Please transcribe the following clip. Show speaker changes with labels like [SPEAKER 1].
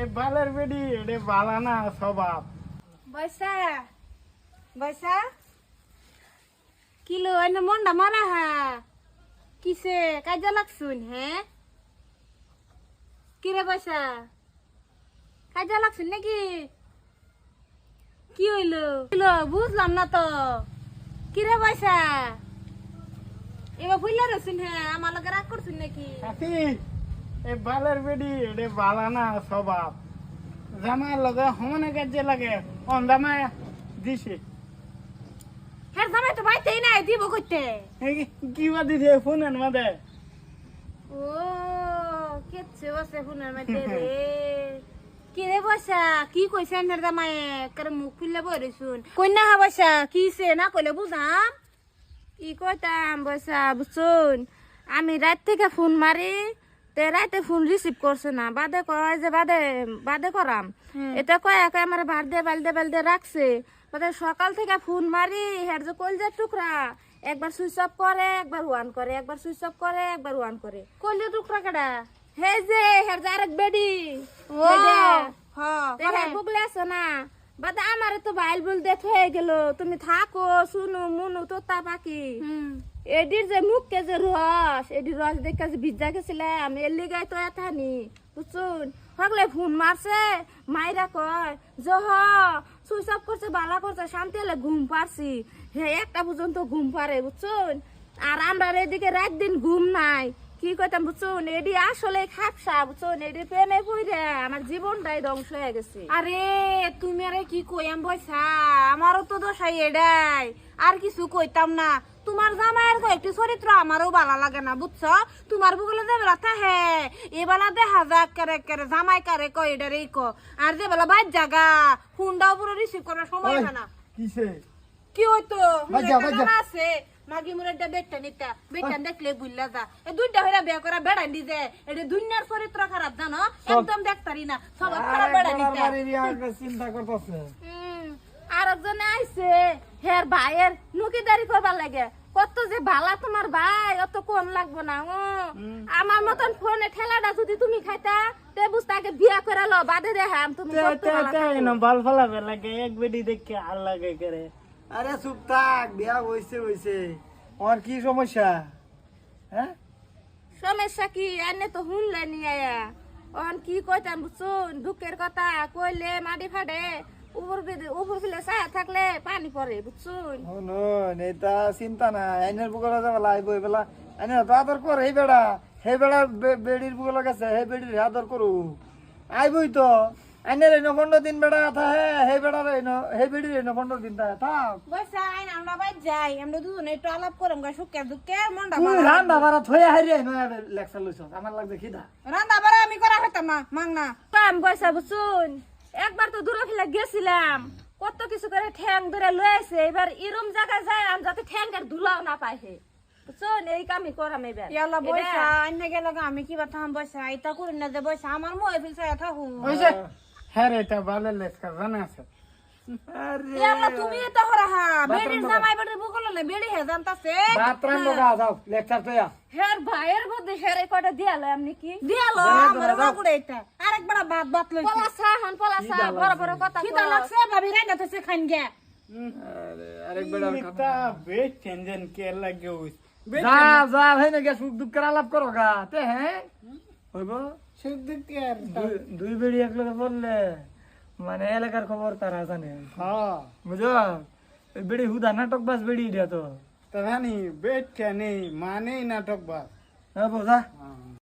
[SPEAKER 1] এ বালের বেডি এটা বালা না স্বভাব।
[SPEAKER 2] বৈশা বৈশা। কিলো এনে মনটা মারা হা। কিসে কাজে লাগছুন হ্যাঁ কিরে বৈশা? কাজে লাগছুন নাকি? কি হইল? হইল বুঝলাম না তো। কিরে বৈশা? এবার ভুললে রসুন হ্যাঁ আমার লগে রাগ করছুন নাকি?
[SPEAKER 1] এ বালের বেডি এটা বালা না স্বভাব। জামাই লগে সমানে কাজে লাগে অন জামাই দিছে।
[SPEAKER 2] হ্যাঁ জামাই তো বাইতেই নাই দিব করতে
[SPEAKER 1] কি- বা দিছে ফোনের মাঝে
[SPEAKER 2] ও কেছে বসে ফোনের মধ্যে রে। কি রে বসা কি কইছে এনের জামায়ে কার মুখ খুললে বই শুন কন্যা হা বসা কি সে না কইলে বুঝাম? কি কইতাম বসা বুঝুন আমি রাত থেকে ফোন মারি তে রাতে ফোন রিসিভ করছে না। বাদে কয় যে বাদে বাদে করাম। এটা কয় একা আমার বালদে বালদে বালদে রাখছে। বাদে সকাল থেকে ফোন মারি হের যে কলজার টুকরা। একবার সুইচ অফ করে একবার ওয়ান করে একবার সুইচ অফ করে একবার ওয়ান করে। কলজার টুকরা কেডা? হে যে হের যে আরেক বেডি। ও হ্যাঁ বুগলে আছো না? বাদে আমার তো বাইল বুল দেখ হয়ে গেল। তুমি থাকো শুনো মুনু তোতা পাখি। এডির যে মুখকে যে রস এডির রস দেখে যে ভিজা গেছিলাম এর লিগাই তো এথানি বুঝছুন? হগলে ফোন মারছে মাইরা কয় যে হ সুইচ অফ করছে বালা করছে শান্তি হলে ঘুম পারছি। হে একটা পর্যন্ত ঘুম পারে বুঝছুন? আর আমরা এদিকে রাত দিন ঘুম নাই। কি কইতাম বুঝছুন এডি আসলে খাপসা বুঝছুন এডি প্রেমে পড়ে আমার জীবনটাই ধ্বংস হয়ে গেছে। আরে তুমি আরে কি কইয়াম বইসা? আমারও তো দোষাই এডাই। আর কিছু কইতাম না। তোমার জামাইয়ের কয়েকটি চরিত্র আমারও ভালো লাগে না বুঝছ? তোমার বুকলে যে বেলা থাহে এ বেলা দেখা যাক কেরে কেরে জামাই কারে কয় এটা রে ক আর যে বেলা বাইর জাগা ফোনটাও পুরো রিসিভ করার সময় হয় না।
[SPEAKER 1] কিসে?
[SPEAKER 2] কি হইতো? আছে। মাগি মোর একটা বেটটা নিতা। বেটটা দেখলে বুঝলা যা। এই দুইটা হইরা বিয়া করা বেড়াই দি যে। এটা দুনিয়ার চরিত্র খারাপ জানো? একদম দেখতারি না। সব খারাপ বেড়াই নিতা
[SPEAKER 1] চিন্তা করতেছে।
[SPEAKER 2] আর একজন আইছে হের ভাইয়ের নুকিদারি করবার লাগে। কত যে ভালা তোমার ভাই অত কোন লাগবো না ও। আমার মতন ফোনে ঠেলাটা যদি তুমি খাইতা তে বুঝতাকে বিয়া করে লো বাদে দেখাম তুমি কত ভালা
[SPEAKER 1] ফালাবে লাগে এক বেডি দেখে আর লাগে করে।
[SPEAKER 3] আরে চুপ থাক বিয়া হইছে হইছে। আমার কি সমস্যা? হ্যাঁ?
[SPEAKER 2] সমস্যা কি? এনে তো শুনলে নি আয়া। অন কি কইতাম বুঝছুন দুঃখের কথা কইলে মাটি ফাটে উপর উপর ফিলে ছায়া থাকলে পানি পড়ে বুঝছুন
[SPEAKER 3] শুনুন এটা চিন্তা না আইনের বুকলা যাবে লাইব বেলা। আইনে তো আদর কর এই বেড়া। হে বেড়া বেড়ির বুকলা গেছে হে বেড়ির আদর করু আইবই তো। আইনের এনে পনেরো দিন বেড়া থা হে হে বেড়ার এনে হে বেড়ির এনে পনেরো দিন
[SPEAKER 2] বসা আইন আমরা বাই যাই। আমরা দুজনে একটু আলাপ করম গা সুখে দুঃখে মনটা
[SPEAKER 3] তুই
[SPEAKER 2] ভালো
[SPEAKER 3] রান্না থয়ে হারি লেকচার লইছ আমার লাগবে খিদা।
[SPEAKER 2] রান্না বাড়া আমি করা হইতাম না মাং না। কাম পয়সা বুঝুন একবার তো দূরে ফেলে গেছিলাম। কত কিছু করে ঠ্যাং ধরে লয়েছে এবার এরম জায়গায় যায় আমি যাতে ঠ্যাংকার ধুলাও না পাই হে। বুঝছুন এই কামই করাম এবার।
[SPEAKER 4] ইয়ালা বইসা অন্য গেলে আমি কি বাতাম বইসা এটা করি না যে বইসা আমার মই ফিলসা থাকু
[SPEAKER 1] ওইছে হ্যাঁ রে এটা বালের লেখা জানা আছে
[SPEAKER 3] আরে
[SPEAKER 2] ইয়াল্লা তুমি তো হরা হা বেড়ির জামাই বেড়ির বুকল না বেড়ি হে জানতাছে
[SPEAKER 3] ভাত রান্না গা যাও লেকচার তো
[SPEAKER 2] হের ভাইয়ের মধ্যে হের এই কটা দিয়ালে আপনি কি
[SPEAKER 4] দিয়ালো আমার বাগুড়ে এটা আরেক বড় ভাত ভাত লইছে
[SPEAKER 2] পলাসা হন পলাসা বড় বড় কথা
[SPEAKER 4] খিদা
[SPEAKER 2] কও।
[SPEAKER 4] লাগছে ভাবি রাইনা তো সে খান গে
[SPEAKER 3] আরে আরেক বেড়ার
[SPEAKER 1] তা বেশ টেনশন কে লাগে ওই
[SPEAKER 3] যা যা ভাই না গ্যাস দুঃখ করে আলাপ করো গা তে হ্যাঁ হইব? দুই- বেড়ি এক পড়লে মানে এলাকার খবর তারা জানে।
[SPEAKER 1] হ্যাঁ।
[SPEAKER 3] বুঝো? বেড়ি হুদা নাটক বাস বেড়ি দিয়া তো।
[SPEAKER 1] তা জানি বেশ নেই মানেই নাটক বাস
[SPEAKER 3] হ্যাঁ বোঝা।
[SPEAKER 1] হ্যাঁ।